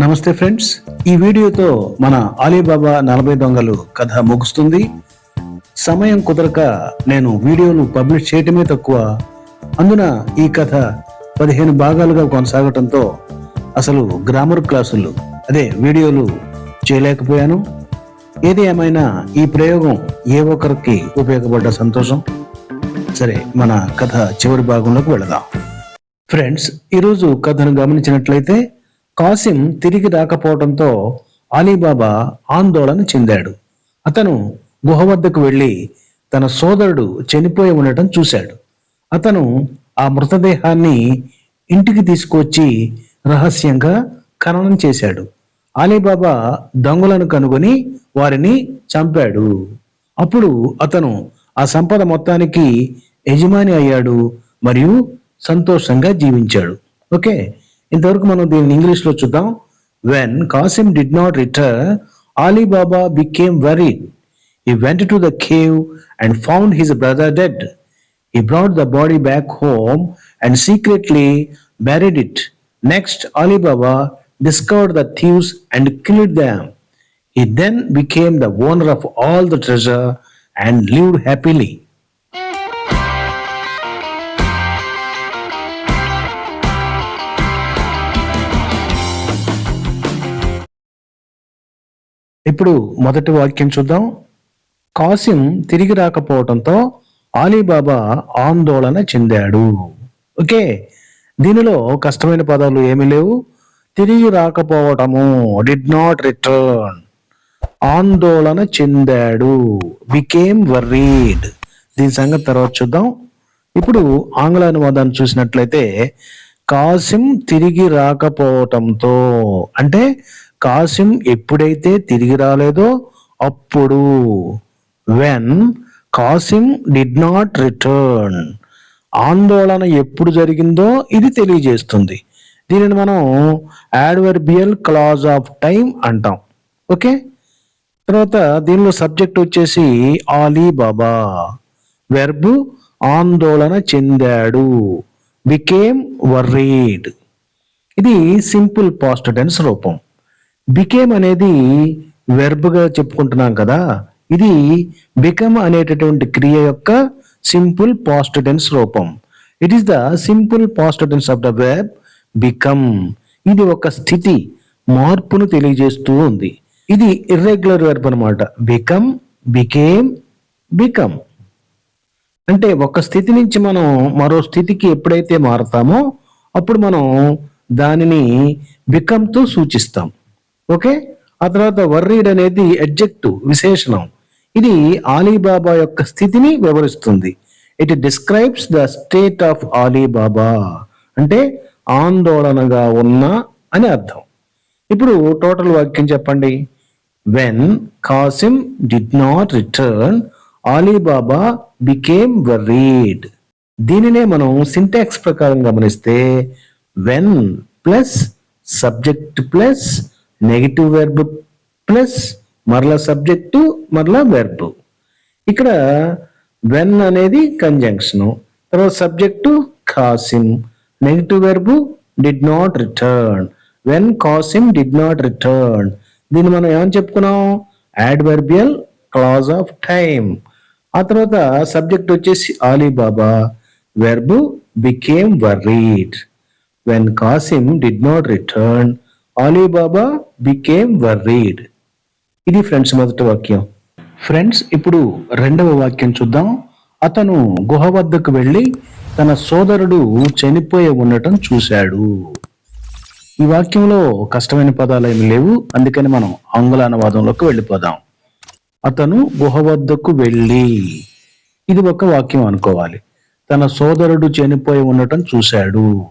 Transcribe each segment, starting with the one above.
నమస్తే ఫ్రెండ్స్. ఈ వీడియోతో మన అలీబాబా నలభై దొంగలు కథ ముగుస్తుంది. సమయం కుదరక నేను వీడియోను పబ్లిష్ చేయటమే తక్కువ. అందున ఈ కథ పదిహేను భాగాలుగా కొనసాగటంతో అసలు గ్రామర్ క్లాసులు అదే వీడియోలు చేయలేకపోయాను. ఏది ఏమైనా ఈ ప్రయోగం ఏ ఒక్కరికి ఉపయోగపడ్డ సంతోషం? సరే మన కథ చివరి భాగంలోకి వెళదాం. ఫ్రెండ్స్ ఈరోజు కథను గమనించినట్లయితే కాసిం తిరిగి రాకపోవడంతో అలీబాబా ఆందోళన చెందాడు. అతను గుహ వద్దకు వెళ్ళి తన సోదరుడు చనిపోయి ఉండటం చూశాడు. అతను ఆ మృతదేహాన్ని ఇంటికి తీసుకొచ్చి రహస్యంగా ఖననం చేశాడు. అలీబాబా దొంగలను కనుగొని వారిని చంపాడు. అప్పుడు అతను ఆ సంపద మొత్తానికి యజమాని అయ్యాడు మరియు సంతోషంగా జీవించాడు. ఓకే? ఇంతవరకు మనం దీన్ని ఇంగ్లీష్ లో చూద్దాం when Cassim did not return Ali Baba became worried He went to the cave and found his brother dead. He brought the body back home and secretly buried it. Next, Alibaba discovered the thieves and killed them. He then became the owner of all the treasure and lived happily. ఇప్పుడు మొదటి వాక్యం చూద్దాం. కాసిం తిరిగి రాకపోవడంతో Ali Baba ఆందోళన చెందాడు. Okay దీనిలో కష్టమైన పదాలు ఏమీ లేవు. తిరిగి రాకపోవటము డిడ్ నాట్ రిటర్న్ ఆందోళన చెందాడు. బికేమ్ వర్రీడ్ దీని సంగతి తర్వాత చూద్దాం. ఇప్పుడు ఆంగ్ల అనువాదాన్ని చూసినట్లయితే కాసిం తిరిగి రాకపోవటంతో అంటే కాసిం ఎప్పుడైతే తిరిగి రాలేదో అప్పుడు when Kasim did not return ఆందోళన ఎప్పుడు జరిగిందో ఇది తెలియజేస్తుంది. దీనిని మనం యాడ్వర్బియల్ క్లాజ్ ఆఫ్ టైం అంటాం. ఓకే? తర్వాత దీనిలో సబ్జెక్ట్ వచ్చేసి ఆలీ బాబా వెర్బు ఆందోళన చెందాడు. బికేమ్ వర్రీడ్ ఇది సింపుల్ పాస్ట్ టెన్స్ రూపం. బికేమ్ అనేది వెర్బ్గా చెప్పుకుంటున్నాం కదా ఇది బికమ్ అనేటటువంటి క్రియ యొక్క సింపుల్ పాస్ట్ టెన్స్ రూపం. It is the simple past tense of the verb become ఇది ఒక స్థితి మార్పును తెలియజేస్తూ ఉంది. ఇది ఇర్రెగ్యులర్ వెర్బ్ అనమాట బికమ్ బికేమ్ బికమ్ అంటే ఒక స్థితి నుంచి మనం మరో స్థితికి ఎప్పుడైతే మారతామో అప్పుడు మనం దానిని బికంతో సూచిస్తాం. ఓకే? ఆ తర్వాత వర్రీడ్ అనేది అడ్జెక్టివ్ విశేషణం. ఇది ఆలీబాబా యొక్క స్థితిని వివరిస్తుంది. It describes the state of Ali Baba. అంటే ఆందోళనగా ఉన్న అని అర్థం. ఇప్పుడు టోటల్ వాక్యం చెప్పండి. When Kasim did not return Ali Baba became worried దీనినే మనం సింటాక్స్ ప్రకారం గమనిస్తే when plus subject plus negative verb plus మరలా సబ్జెక్టు మరలా వెర్బ్ ఇక్కడ వెన్ అనేది కంజంక్షను తర్వాత subject Kasim negative verb did not return when Kasim did not return దీన్ని మనం ఏమని చెప్పుకున్నాం? యాడ్వర్బియల్ క్లాజ్ ఆఫ్ టైం ఆ తర్వాత సబ్జెక్ట్ వచ్చేసి Ali Baba verb became worried when Kasim did not return Ali Baba became worried ఇది friends మొదటి వాక్యం. ఫ్రెండ్స్ ఇప్పుడు రెండవ వాక్యం చూద్దాం. అతను గుహ వద్దకు వెళ్ళి తన సోదరుడు చనిపోయి ఉండటం చూశాడు. ఈ వాక్యంలో కష్టమైన పదాలు ఏమి లేవు. అందుకని మనం ఆంగ్ల అనువాదంలోకి వెళ్ళిపోదాం. అతను గుహ వద్దకు వెళ్ళి ఇది ఒక వాక్యం అనుకోవాలి. తన సోదరుడు చనిపోయి ఉండటం చూశాడు.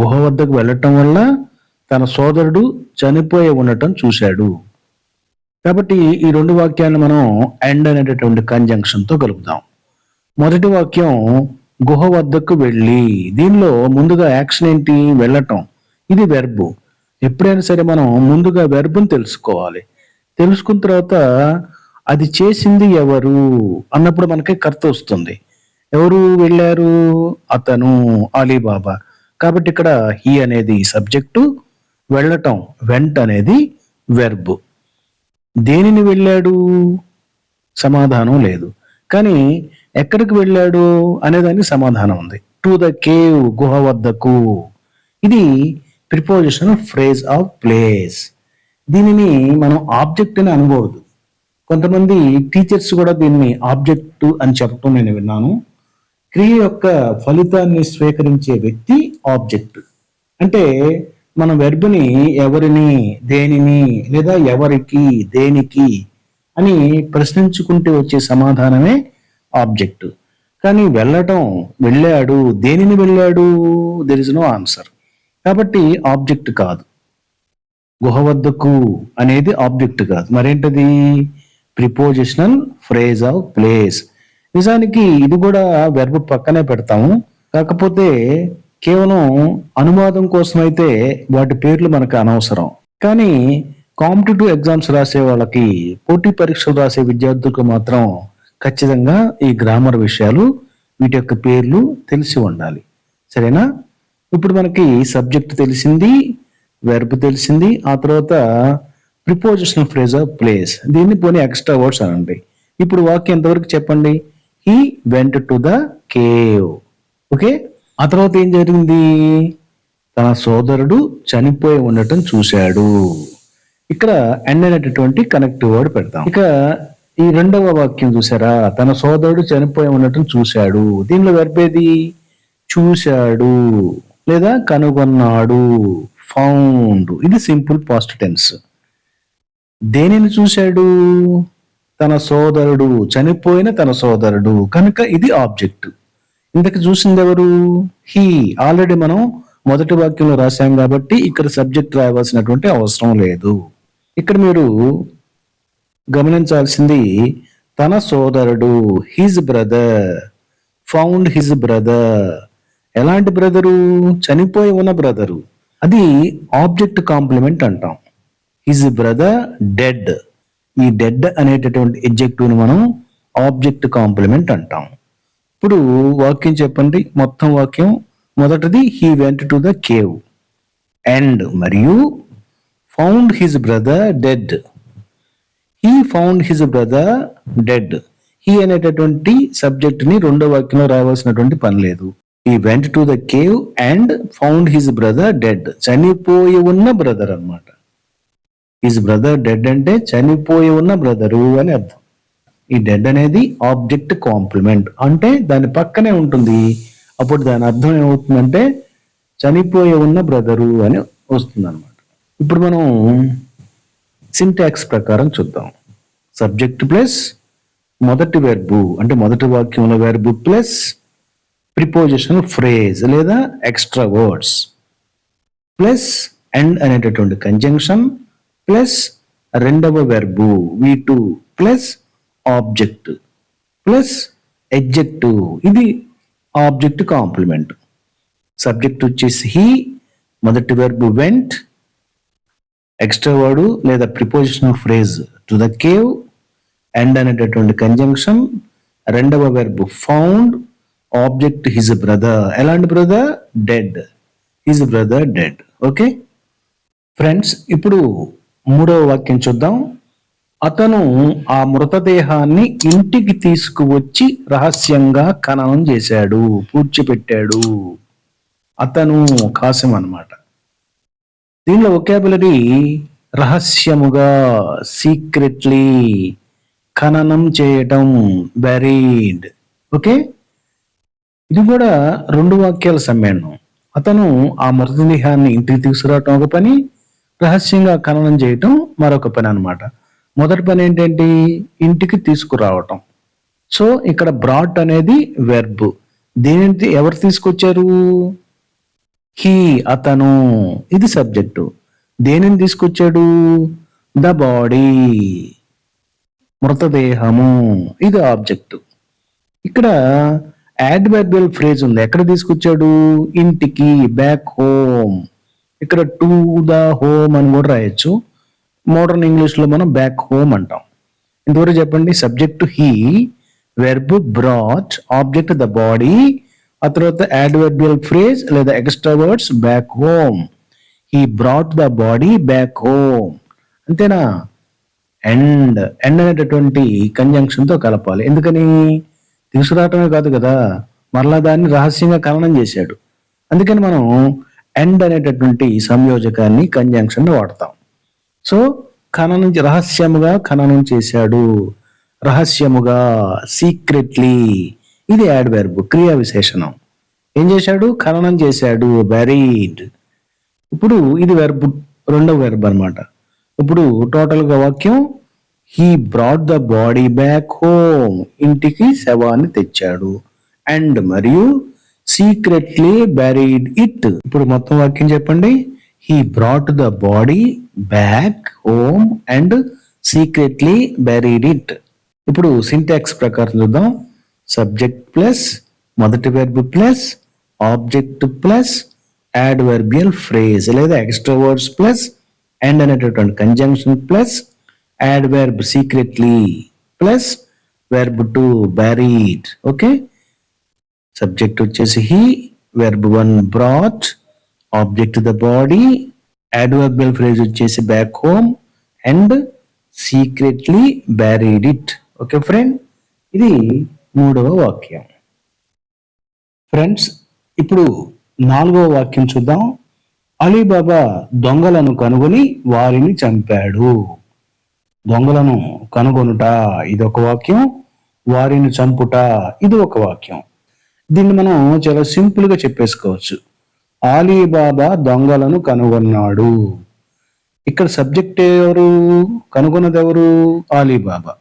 గుహ వద్దకు వెళ్ళటం వల్ల తన సోదరుడు చనిపోయి ఉండటం చూశాడు. కాబట్టి ఈ రెండు వాక్యాలను మనం ఎండ్ అనేటటువంటి కంజంక్షన్తో కలుపుదాం. మొదటి వాక్యం గుహ వద్దకు వెళ్ళి. దీనిలో ముందుగా యాక్షన్ ఏంటి? వెళ్ళటం. ఇది వెర్బు ఎప్పుడైనా సరే మనం ముందుగా వెర్బుని తెలుసుకోవాలి. తెలుసుకున్న తర్వాత అది చేసింది ఎవరు? అన్నప్పుడు మనకి కర్త వస్తుంది. ఎవరు వెళ్ళారు? అతను అలీబాబా. కాబట్టి ఇక్కడ హీ అనేది సబ్జెక్టు వెళ్ళటం వెంట అనేది వెర్బ్ దేనిని వెళ్ళాడు? సమాధానం లేదు. కానీ ఎక్కడికి వెళ్ళాడు అనేదానికి సమాధానం ఉంది. టు ద కేవ్ గుహ వద్దకు. ఇది ప్రిపోజిషన్ ఫ్రేజ్ ఆఫ్ ప్లేస్ దీనిని మనం ఆబ్జెక్ట్ అని అనకూడదు. కొంతమంది టీచర్స్ కూడా దీన్ని ఆబ్జెక్ట్ అని చెప్పడం నేను విన్నాను. క్రియ యొక్క ఫలితాన్ని స్వీకరించే వ్యక్తి ఆబ్జెక్ట్ అంటే మన వెర్బుని ఎవరిని దేనిని లేదా ఎవరికి దేనికి అని ప్రశ్నించుకుంటే వచ్చే సమాధానమే ఆబ్జెక్ట్. కానీ వెళ్ళటం వెళ్ళాడు దేనిని వెళ్ళాడు? దెర్ ఇస్ నో ఆన్సర్ కాబట్టి ఆబ్జెక్ట్ కాదు. గుహ వద్దకు అనేది ఆబ్జెక్ట్ కాదు. మరేంటది? Prepositional phrase of place. నిజానికి ఇది కూడా వెర్బ్ పక్కనే పెడతాము. కాకపోతే కేవలం అనువాదం కోసం అయితే వాటి పేర్లు మనకు అనవసరం. కానీ కాంపిటేటివ్ ఎగ్జామ్స్ రాసే వాళ్ళకి పోటీ పరీక్షలు రాసే విద్యార్థులకు మాత్రం ఖచ్చితంగా ఈ గ్రామర్ విషయాలు వీటి యొక్క పేర్లు తెలిసి ఉండాలి. సరేనా? ఇప్పుడు మనకి సబ్జెక్ట్ తెలిసింది వెర్బ్ తెలిసింది ఆ తర్వాత ప్రిపోజిషన్ ఫ్రేజ్ ఆఫ్ ప్లేస్ దీన్ని పోనీ ఎక్స్ట్రా వర్డ్స్ అనండి. ఇప్పుడు వాక్యం ఎంతవరకు చెప్పండి? He went to the cave okay ఆ తర్వాత ఏం జరిగింది? తన సోదరుడు చనిపోయి ఉండటం చూశాడు. ఇక్కడ ఎండ్ అనేటటువంటి కనెక్టివ్ వర్డ్ పెడతాం. ఇక ఈ రెండవ వాక్యం చూసారా? తన సోదరుడు చనిపోయి ఉండటం చూశాడు. దీనిలో వెర్బేది చూశాడు. లేదా కనుగొన్నాడు. ఫౌండ్ ఇది సింపుల్ పాస్ట్ టెన్స్ దేనిని చూశాడు? తన సోదరుడు. చనిపోయిన తన సోదరుడు. కనుక ఇది ఆబ్జెక్ట్ ఇంతకు చూసింది ఎవరు హీ ఆల్రెడీ మనం మొదటి వాక్యంలో రాశాం కాబట్టి ఇక్కడ సబ్జెక్ట్ రాయవలసినటువంటి అవసరం లేదు. ఇక్కడ మీరు గమనించాల్సింది తన సోదరుడు his brother found his brother ఎలాంటి బ్రదరు చనిపోయి ఉన్న బ్రదరు అది ఆబ్జెక్ట్ కాంప్లిమెంట్ అంటాం. హిజ్ బ్రదర్ డెడ్ ఈ డెడ్ అనేటటువంటి ఎగ్జెక్టివ్ని మనం ఆబ్జెక్ట్ కాంప్లిమెంట్ అంటాం. ఇప్పుడు వాక్యం చెప్పండి. మొత్తం వాక్యం. మొదటిది he went to the cave and మరియు found his brother dead he found his brother dead he అనేటటువంటి సబ్జెక్ట్ని రెండో వాక్యంలో రావాల్సినటువంటి పని లేదు. ఈ went to the cave and found his brother dead చనిపోయి ఉన్న బ్రదర్ అన్నమాట. హిజ్ బ్రదర్ డెడ్ అంటే చనిపోయి ఉన్న బ్రదరు అని అర్థం. ఈ డెడ్ అనేది ఆబ్జెక్ట్ కాంప్లిమెంట్ అంటే దాని పక్కనే ఉంటుంది. అప్పుడు దాని అర్థం ఏమవుతుందంటే చనిపోయి ఉన్న బ్రదరు అని వస్తుంది అనమాట ఇప్పుడు మనం సింటాక్స్ ప్రకారం చూద్దాం. సబ్జెక్ట్ ప్లస్ మొదటి వెర్బు అంటే మొదటి వాక్యంలో వెర్బు ప్లస్ ప్రిపోజిషనల్ ఫ్రేజ్ లేదా ఎక్స్ట్రా వర్డ్స్ ప్లస్ అండ్ అనేటటువంటి కంజంక్షన్ ప్లస్ రెండవ verb V two plus object plus adjective ఇది ఆబ్జెక్ట్ కాంప్లిమెంట్. సబ్జెక్ట్ వచ్చేసి హీ మొదటి వెర్బు వెంట్ ఎక్స్ట్రా వర్డ్ లేదా prepositional phrase to the cave and అనేటటువంటి conjunction రెండవ verb found object his brother ఎలాంటి brother dead his brother dead okay friends ఇప్పుడు మూడవ వాక్యం చూద్దాం. అతను ఆ మృతదేహాన్ని ఇంటికి తీసుకువచ్చి రహస్యంగా ఖననం చేశాడు పూడ్చిపెట్టాడు. అతను కాసం అనమాట దీనిలో ఒకేబులరీ రహస్యముగా సీక్రెట్లీ ఖననం చేయటం బరీడ్ ఓకే ఇది కూడా రెండు వాక్యాల సమ్మేళనం. అతను ఆ మృతదేహాన్ని ఇంటికి తీసుకురావటం ఒక పని రహస్యంగా ఖననం చేయటం మరొక పని అనమాట మొదటి పని ఏంటంటే ఇంటికి తీసుకురావటం. సో ఇక్కడ బ్రాట్ అనేది వెర్బ్ దీనిని ఎవరు తీసుకొచ్చారు? హీ అతను. ఇది సబ్జెక్టు దేనిని తీసుకొచ్చాడు? ద బాడీ మృతదేహము. ఇది ఆబ్జెక్టు ఇక్కడ యాడ్వర్బియల్ ఫ్రేజ్ ఉంది. ఎక్కడ తీసుకొచ్చాడు? ఇంటికి బ్యాక్ హోమ్ ఇక్కడ టు ద హోమ్ అని కూడా రాయొచ్చు. మోడర్న్ ఇంగ్లీష్లో మనం బ్యాక్ హోమ్ అంటాం. ఇంతవరకు చెప్పండి subject he verb brought object the body ఆ తర్వాత యాడ్వర్బియల్ ఫ్రేజ్ లేదా extra words back home he brought the body back home అంతేనా? ఎండ్ ఎండ్ అనేటటువంటి కంజంక్షన్తో కలపాలి. ఎందుకని? తీసుకురావటమే కాదు కదా. మరలా దాన్ని రహస్యంగా ఖననం చేశాడు. అందుకని మనం ఎండ్ అనేటటువంటి సంయోజకాన్ని కంజంక్షన్ వాడతాం. సో ఖననం రహస్యముగా ఖననం చేశాడు. రహస్యముగా సీక్రెట్లీ ఇది యాడ్ వెర్బ్ క్రియా విశేషణం. ఏం చేశాడు? ఖననం చేశాడు బరీడ్ ఇప్పుడు ఇది వెర్బ్ రెండవ వెర్బ్ అనమాట ఇప్పుడు టోటల్గా వాక్యం he brought the body back home ఇంటికి శవాన్ని తెచ్చాడు. అండ్ మరియు సీక్రెట్లీ బ్యారీడ్ ఇట్ ఇప్పుడు మొత్తం వాక్యం చెప్పండి. He brought the body back home and secretly buried it ఇప్పుడు సింటాక్స్ ప్రకారం చూద్దాం. సబ్జెక్ట్ ప్లస్ మొదటి verb plus object plus adverbial phrase లేదా ఎక్స్ట్రా వర్డ్స్ ప్లస్ అండ్ అనేటటువంటి conjunction plus adverb secretly plus verb two buried okay subject వచ్చేసి he verb one brought object the body adverbial phrase వచ్చేసి back home and secretly buried it okay friend ఇది మూడవ వాక్యం. Friends ఇప్పుడు నాలుగవ వాక్యం చూద్దాం. అలీబాబా దొంగలను కనుగొని వారిని చంపాడు. దొంగలను కనుగొనుట ఇది ఒక వాక్యం వారిని చంపుట ఇది ఒక వాక్యం. దీన్ని మనం చాలా సింపుల్గా చెప్పేసుకోవచ్చు. ఆలీబాబా దొంగలను కనుగొన్నాడు. ఇక్కడ సబ్జెక్ట్ ఎవరు? కనుగొన్నది ఎవరు ఆలీబాబా.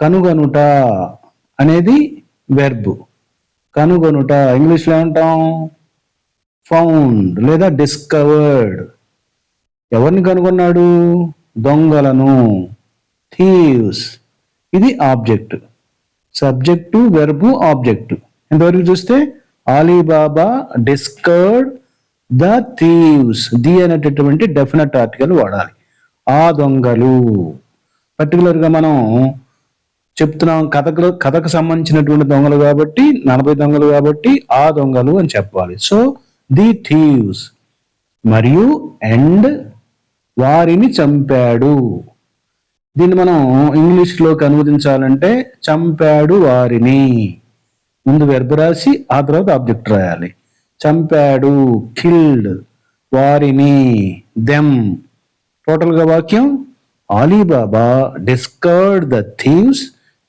కనుగొనుట అనేది వెర్బ్ కనుగొనుట ఇంగ్లీష్లో ఏమంటాం? ఫౌండ్ లేదా డిస్కవర్డ్ ఎవరిని కనుగొన్నాడు? దొంగలను. థీవ్స్ ఇది ఆబ్జెక్ట్ సబ్జెక్టు వెర్బు ఆబ్జెక్ట్ ఎంతవరకు చూస్తే Ali Baba discard the thieves the అనేటటువంటి డెఫినెట్ ఆర్టికల్ వాడాలి. ఆ దొంగలు. పర్టికులర్గా మనం చెప్తున్నాం కథకు కథకు సంబంధించినటువంటి దొంగలు కాబట్టి నలభై దొంగలు కాబట్టి ఆ దొంగలు అని చెప్పాలి. సో ది థీవ్స్ మరియు అండ్ వారిని చంపాడు. దీన్ని మనం ఇంగ్లీష్లోకి అనువదించాలంటే చంపాడు వారిని. ముందు వెర్బ్ రాసి ఆ తర్వాత ఆబ్జెక్ట్ రాయాలి. చంపాడు కిల్డ్ వారిని దెమ్ టోటల్గా వాక్యం Ali Baba discard the thieves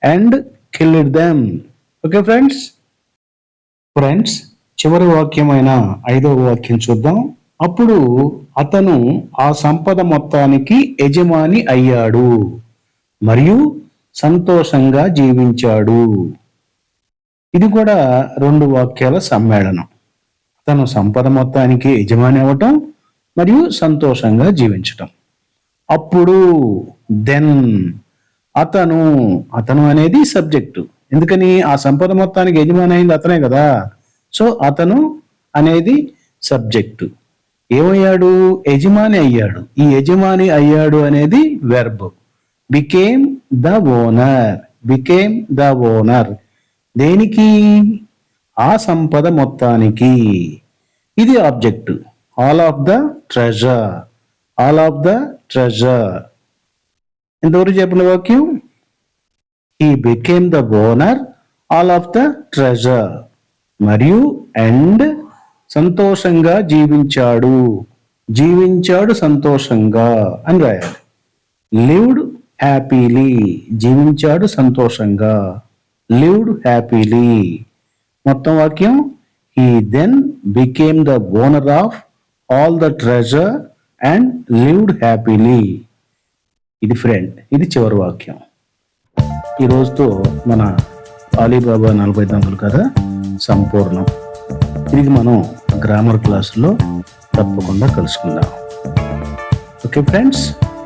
and killed them okay friends friends చివరి వాక్యమైన ఐదవ వాక్యం చూద్దాం. అప్పుడు అతను ఆ సంపద మొత్తానికి యజమాని అయ్యాడు. మరియు సంతోషంగా జీవించాడు. ఇది కూడా రెండు వాక్యాల సమ్మేళనం. తను సంపద మొత్తానికి యజమాని అవ్వటం మరియు సంతోషంగా జీవించటం. అప్పుడు దెన్ అతను అతను అనేది సబ్జెక్టు ఎందుకని? ఆ సంపద మొత్తానికి యజమాని అయింది అతనే కదా. సో అతను అనేది సబ్జెక్టు ఏమయ్యాడు? యజమాని అయ్యాడు. ఈ యజమాని అయ్యాడు అనేది verb became the owner became the owner దేనికి? ఆ సంపద మొత్తానికి. ఇది object. All of the treasure. All of the treasure. ఎంతవరకు చెప్పిన వాక్యం? ఈ became the owner all of the treasure మరియు అండ్ సంతోషంగా జీవించాడు. జీవించాడు సంతోషంగా అని రాయాలి. లివ్డ్ హ్యాపీలీ జీవించాడు సంతోషంగా. లివ్డ్ హ్యాపీలీ మొత్తం వాక్యం he then became the owner of all the treasure and lived happily ఇది ఫ్రెండ్ ఇది చివరి వాక్యం. ఈ రోజుతో మన అలీబాబా నలభై దొంగలు కదా? సంపూర్ణం. తిరిగి మనం గ్రామర్ క్లాసులో తప్పకుండా కలుసుకుందాం. Okay friends